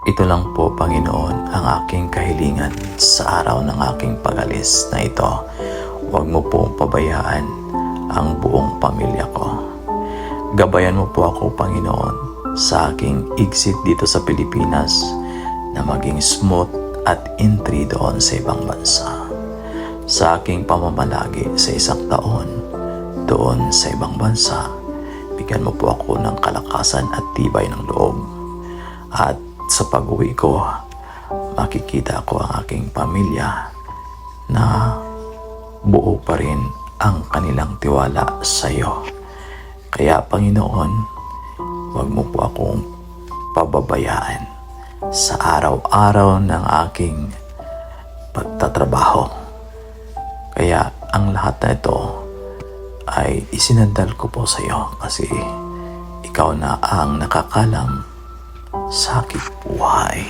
Ito lang po, Panginoon, ang aking kahilingan sa araw ng aking pagalis na ito. Huwag mo pong pabayaan ang buong pamilya ko. Gabayan mo po ako, Panginoon, sa aking exit dito sa Pilipinas na maging smooth at entry doon sa ibang bansa. Sa aking pamamalagi sa isang taon doon sa ibang bansa, bigyan mo po ako ng kalakasan at tibay ng loob. At sa pag-uwi ko, makikita ko ang aking pamilya na buo pa rin ang kanilang tiwala sa iyo. Kaya Panginoon, huwag mo po akong pababayaan sa araw-araw ng aking pagtatrabaho. Kaya ang lahat na ito ay isinandal ko po sa iyo kasi ikaw na ang nakakalam sa aking buhay.